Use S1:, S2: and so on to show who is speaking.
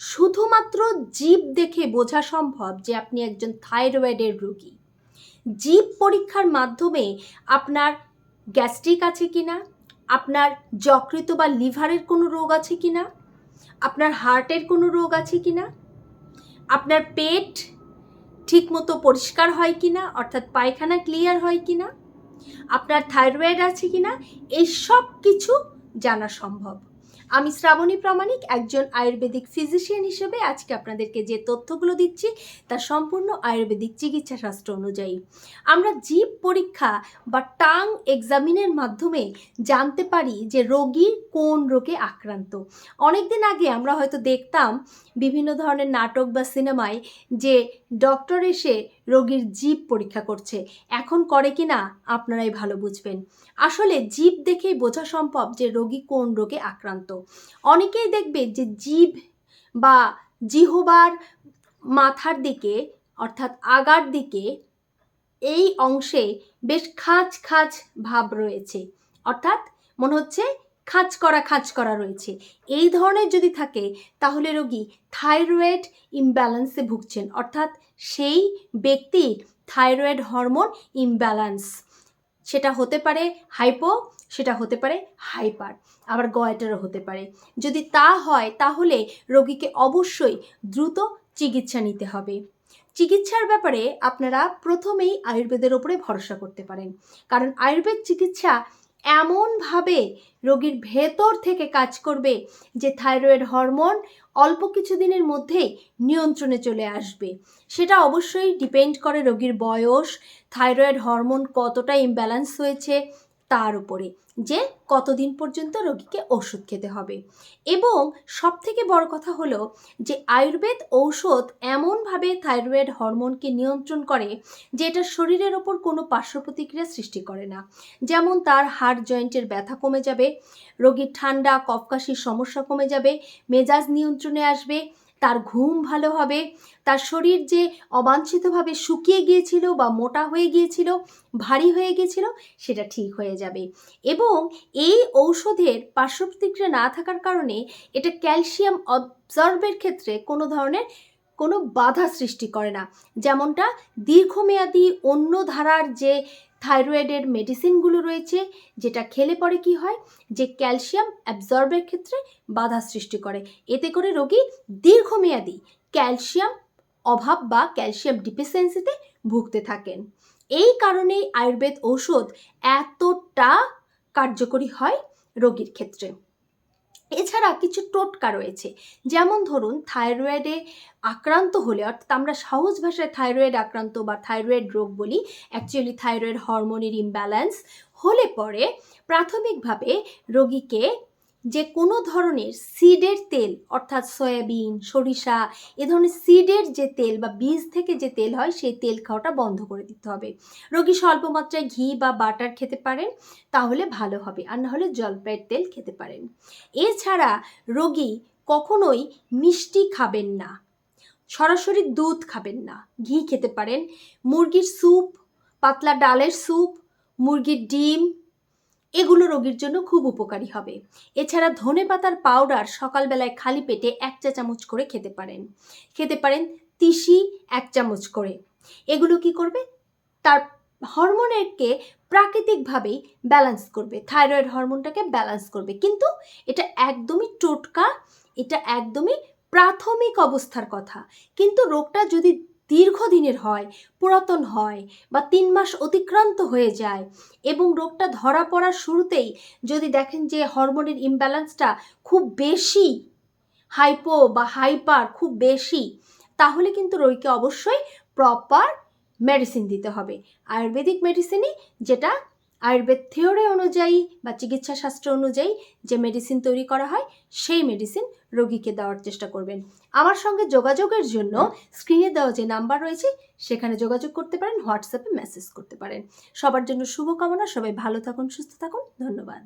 S1: শুধুমাত্র জীব দেখে বোঝা সম্ভব যে আপনি একজন থাইরয়েডের রোগী। জীব পরীক্ষার মাধ্যমে আপনার গ্যাস্ট্রিক আছে কি না আপনার যকৃত বা লিভারের কোনো রোগ আছে কি না আপনার হার্টের কোনো রোগ আছে কি না আপনার পেট ঠিকমতো পরিষ্কার হয় কিনা, অর্থাৎ পায়খানা ক্লিয়ার হয় কি না আপনার থাইরয়েড আছে কিনা, এই সব কিছু জানা সম্ভব। আমি শ্রাবণী প্রামাণিক, একজন আয়ুর্বেদিক ফিজিশিয়ান হিসেবে আজকে আপনাদেরকে যে তথ্যগুলো দিচ্ছি তা সম্পূর্ণ আয়ুর্বেদিক চিকিৎসা শাস্ত্র অনুযায়ী। আমরা জীব পরীক্ষা বা টাং এক্সামিনের মাধ্যমে জানতে পারি যে রোগী কোন রোগে আক্রান্ত। অনেকদিন আগে আমরা হয়তো দেখতাম বিভিন্ন ধরনের নাটক বা সিনেমায় যে ডক্টর এসে রোগীর জীব পরীক্ষা করছে। এখন করে কি না আপনারাই ভালো বুঝবেন। আসলে জীব দেখেই বোঝা সম্ভব যে রোগী কোন রোগে আক্রান্ত। অনেকেই দেখবে যে জীব বা জিহবার মাথার দিকে, অর্থাৎ আগার দিকে, এই অংশে বেশ খাঁজ খাঁজ ভাব রয়েছে। অর্থাৎ মনে হচ্ছে খাঁজ করা খাঁজ করা রয়েছে। এই ধরনের যদি থাকে, তাহলে রোগী থাইরয়েড ইমব্যালেন্সে ভুগছেন। অর্থাৎ সেই ব্যক্তির থাইরয়েড হরমোন ইমব্যালেন্স। সেটা হতে পারে হাইপো সেটা হতে পারে হাইপার, আবার গয়টারও হতে পারে। যদি তা হয়, তাহলে রোগীকে অবশ্যই দ্রুত চিকিৎসা নিতে হবে। চিকিৎসার ব্যাপারে আপনারা প্রথমেই আয়ুর্বেদের ওপরে ভরসা করতে পারেন। কারণ আয়ুর্বেদ চিকিৎসা এমনভাবে রোগীর ভেতর থেকে কাজ করবে যে থাইরয়েড হরমোন অল্প কিছু দিনের মধ্যেই নিয়ন্ত্রণে চলে আসবে। সেটা অবশ্যই ডিপেন্ড করে রোগীর বয়স, থাইরয়েড হরমোন কতটা ইমব্যালেন্স হয়েছে তার উপরে, যে কতদিন পর্যন্ত রোগীকে ওষুধ খেতে হবে। এবং সব থেকে বড় কথা হলো যে আয়ুর্বেদ ঔষধ এমনভাবে থাইরয়েড হরমোনকে নিয়ন্ত্রণ করে যে এটা শরীরের ওপর কোনো পার্শ্ব প্রতিক্রিয়া সৃষ্টি করে না। যেমন তার হাড় জয়েন্টের ব্যথা কমে যাবে, রোগীর ঠান্ডা, কফকাশির সমস্যা কমে যাবে, মেজাজ নিয়ন্ত্রণে আসবে তার ঘুম ভালো হবে, তার শরীর যে অবাঞ্ছিতভাবে শুকিয়ে গিয়েছিল বা মোটা হয়ে গিয়েছিল, ভারী হয়ে গিয়েছিল, সেটা ঠিক হয়ে যাবে। এবং এই ঔষধের পার্শ্বপ্রতিক্রিয়া না থাকার কারণে এটা ক্যালসিয়াম অবজর্বের ক্ষেত্রে কোনো ধরনের কোনো বাধা সৃষ্টি করে না। যেমনটা দীর্ঘমেয়াদী অন্য ধারার যে থাইরয়েডের মেডিসিনগুলো রয়েছে, যেটা খেলে পরে কি হয়? যে ক্যালসিয়াম অ্যাবজর্বের ক্ষেত্রে বাধা সৃষ্টি করে। এতে করে রোগী দীর্ঘমেয়াদী ক্যালসিয়াম অভাব বা ক্যালসিয়াম ডিফিসিয়েন্সিতে ভুগতে থাকেন। এই কারণেই আয়ুর্বেদ ঔষধ এতটা কার্যকরী হয় রোগীর ক্ষেত্রে। এছাড়া কিছু টোটকা রয়েছে। যেমন ধরুন, থাইরয়েডে আক্রান্ত হলে, অর্থাৎ আমরা সহজ ভাষায় থাইরয়েড আক্রান্ত বা থাইরয়েড রোগ বলি অ্যাকচুয়ালি থাইরয়েড হরমোনের ইমব্যালেন্স হলে পরে প্রাথমিকভাবে রোগীকে যে কোনো ধরনের সিডের তেল, অর্থাৎ সয়াবিন, সরিষা, এ ধরনের সিডের যে তেল বা বীজ থেকে যে তেল হয়, সেই তেল খাওয়াটা বন্ধ করে দিতে হবে। রোগী স্বল্প মাত্রায় ঘি বা বাটার খেতে পারেন, তাহলে ভালো হবে। আর না হলে জলপাইয়ের তেল খেতে পারেন। এছাড়া রোগী কখনোই মিষ্টি খাবেন না। সরাসরি দুধ খাবেন না। ঘি খেতে পারেন। মুরগির স্যুপ পাতলা ডালের স্যুপ মুরগির ডিম এগুলো রোগীর জন্য খুব উপকারী হবে। এছাড়া ধনে পাতার পাউডার সকালবেলায় খালি পেটে এক চা চামচ করে খেতে পারেন। খেতে পারেন তিসি এক চামচ করে। এগুলো কি করবে? তার হরমোনেরকে প্রাকৃতিকভাবেই ব্যালেন্স করবে। থাইরয়েড হরমোনটাকে ব্যালেন্স করবে। কিন্তু এটা একদমই টোটকা, এটা একদমই প্রাথমিক অবস্থার কথা। কিন্তু রোগটা যদি দীর্ঘদিনের হয়, পুরাতন হয় বা তিন মাস অতিক্রান্ত হয়ে যায় এবং রোগটা ধরা পড়ার শুরুতেই যদি দেখেন যে হরমোনের ইমব্যালেন্সটা খুব বেশি হাইপো বা হাইপার খুব বেশি, তাহলে কিন্তু রোগীকে অবশ্যই প্রপার মেডিসিন দিতে হবে। আয়ুর্বেদিক মেডিসিনই যেটা আয়ুর্বেদ থিওরি অনুযায়ী বা চিকিৎসা শাস্ত্র অনুযায়ী যে মেডিসিন তৈরি করা হয়, সেই মেডিসিন রোগীকে দেওয়ার চেষ্টা করবেন। আমার সঙ্গে যোগাযোগের জন্য স্ক্রিনে দেওয়া যে নাম্বার রয়েছে, সেখানে যোগাযোগ করতে পারেন হোয়াটসঅ্যাপে মেসেজ করতে পারেন। সবার জন্য শুভকামনা, সবাই ভালো থাকুন, সুস্থ থাকুন, ধন্যবাদ।